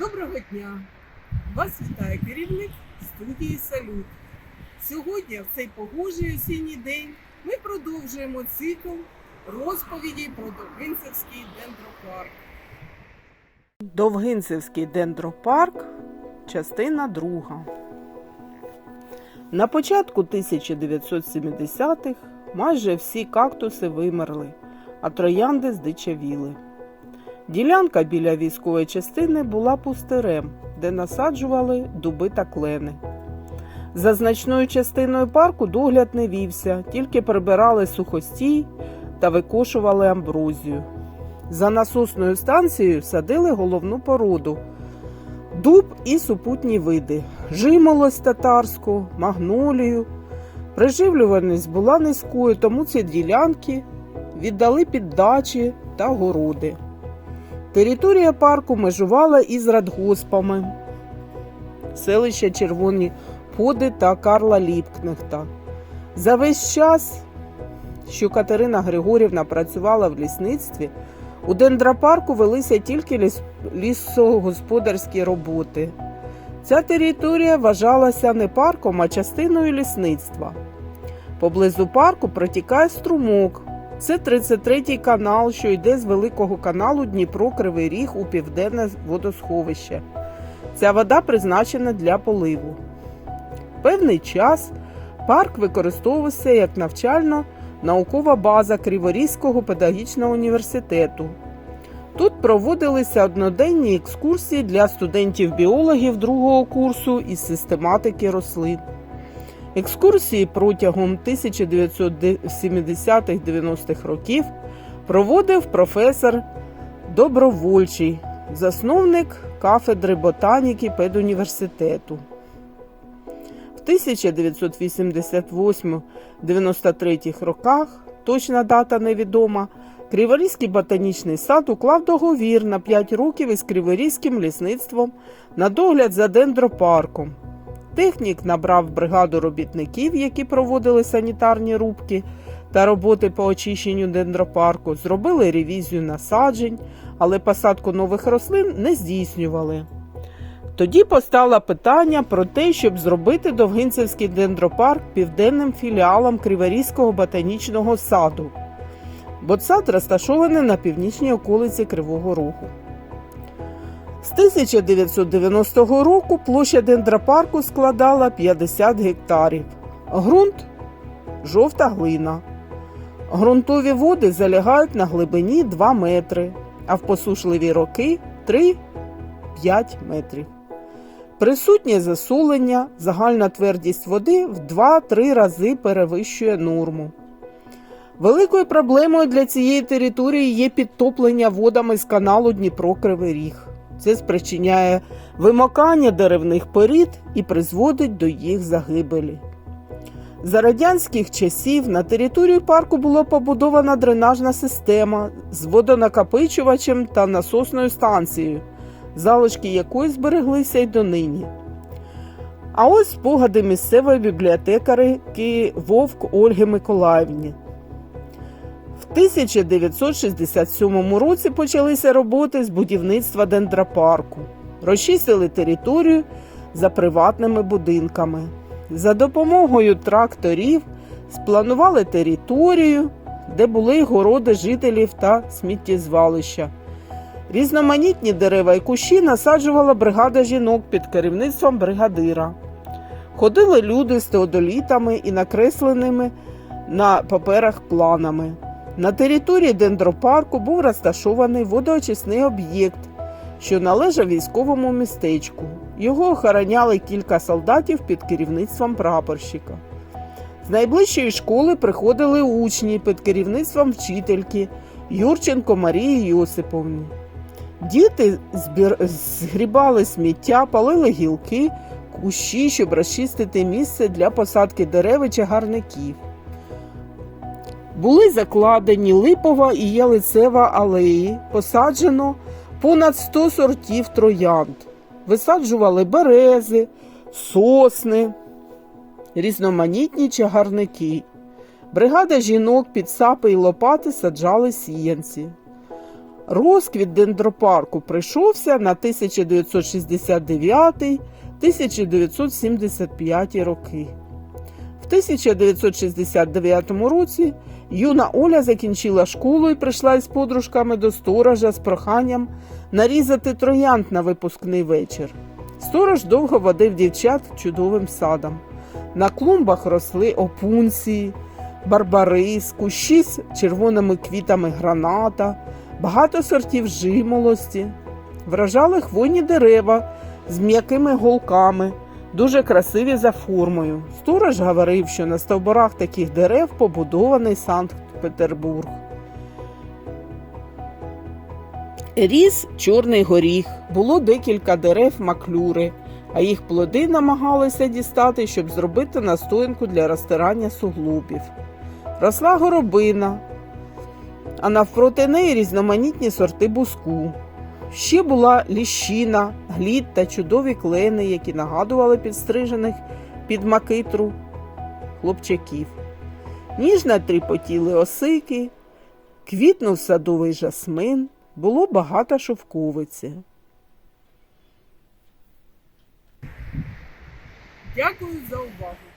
Доброго дня! Вас вітає керівник студії Салют. Сьогодні, в цей погожий осінній день, ми продовжуємо цикл розповіді про Довгинцевський дендропарк. Довгинцевський дендропарк, частина друга. На початку 1970-х майже всі кактуси вимерли, а троянди здичавіли. Ділянка біля військової частини була пустирем, де насаджували дуби та клени. За значною частиною парку догляд не вівся, тільки прибирали сухостій та викошували амброзію. За насосною станцією садили головну породу дуб і супутні види, жимолость татарську, магнолію. Приживлюваність була низькою, тому ці ділянки віддали під дачі та городи. Територія парку межувала із радгоспами, селища Червоні Поди та Карла Ліпкнехта. За весь час, що Катерина Григорівна працювала в лісництві, у дендропарку велися тільки ліс... лісогосподарські роботи. Ця територія вважалася не парком, а частиною лісництва. Поблизу парку протікає струмок. Це 33-й канал, що йде з великого каналу Дніпро Кривий Ріг у південне водосховище. Ця вода призначена для поливу. Певний час парк використовувався як навчально наукова база Криворізького педагогічного університету. Тут проводилися одноденні екскурсії для студентів-біологів другого курсу із систематики рослин. Екскурсії протягом 1970-90-х років проводив професор Добровольчий, засновник кафедри ботаніки педуніверситету. В 1988-93 роках, точна дата невідома, Криворізький ботанічний сад уклав договір на 5 років із Криворізьким лісництвом на догляд за дендропарком. Технік набрав бригаду робітників, які проводили санітарні рубки та роботи по очищенню дендропарку, зробили ревізію насаджень, але посадку нових рослин не здійснювали. Тоді постало питання про те, щоб зробити Довгинцевський дендропарк південним філіалом Криворізького ботанічного саду, бо сад розташований на північній околиці Кривого Рогу. З 1990 року площа дендропарку складала 50 гектарів. Грунт жовта глина. Ґрунтові води залягають на глибині 2 метри, а в посушливі роки 3-5 метрів. Присутнє засолення, загальна твердість води в 2-3 рази перевищує норму. Великою проблемою для цієї території є підтоплення водами з каналу Дніпро-Кривий Ріг. Це спричиняє вимокання деревних порід і призводить до їх загибелі. За радянських часів на території парку була побудована дренажна система з водонакопичувачем та насосною станцією, залишки якої збереглися й донині. А ось спогади місцевої бібліотекарки Вовк Ольги Миколаївні. В 1967 році почалися роботи з будівництва дендропарку. Розчистили територію за приватними будинками. За допомогою тракторів спланували територію, де були городи жителів та сміттєзвалища. Різноманітні дерева і кущі насаджувала бригада жінок під керівництвом бригадира. Ходили люди з теодолітами і накресленими на паперах планами. На території дендропарку був розташований водоочисний об'єкт, що належав військовому містечку. Його охороняли кілька солдатів під керівництвом прапорщика. З найближчої школи приходили учні під керівництвом вчительки Юрченко Марії Йосиповні. Діти збір... згрібали сміття, палили гілки, кущі, щоб розчистити місце для посадки дерев і чагарників. Були закладені липова і ялицева алеї, посаджено понад 100 сортів троянд. Висаджували берези, сосни, різноманітні чагарники. Бригада жінок під сапи і лопати саджали сіянці. Розквіт дендропарку прийшовся на 1969-1975 роки. В 1969 році юна Оля закінчила школу і прийшла із подружками до сторожа з проханням нарізати троянд на випускний вечір. Сторож довго водив дівчат чудовим садом. На клумбах росли опунції, барбарис, кущі з червоними квітами граната, багато сортів жимолості. Вражали хвойні дерева з м'якими голками, дуже красиві за формою. Сторож говорив, що на стовбурах таких дерев побудований Санкт-Петербург. Ріс чорний горіх, було декілька дерев маклюри, а їх плоди намагалися дістати, щоб зробити настоянку для розтирання суглобів. Росла горобина, а навпроти неї різноманітні сорти буску. Ще була ліщина, глід та чудові клени, які нагадували підстрижених під макитру хлопчаків. Ніжно тріпотіли осики, квітнув садовий жасмин, було багато шовковиці. Дякую за увагу.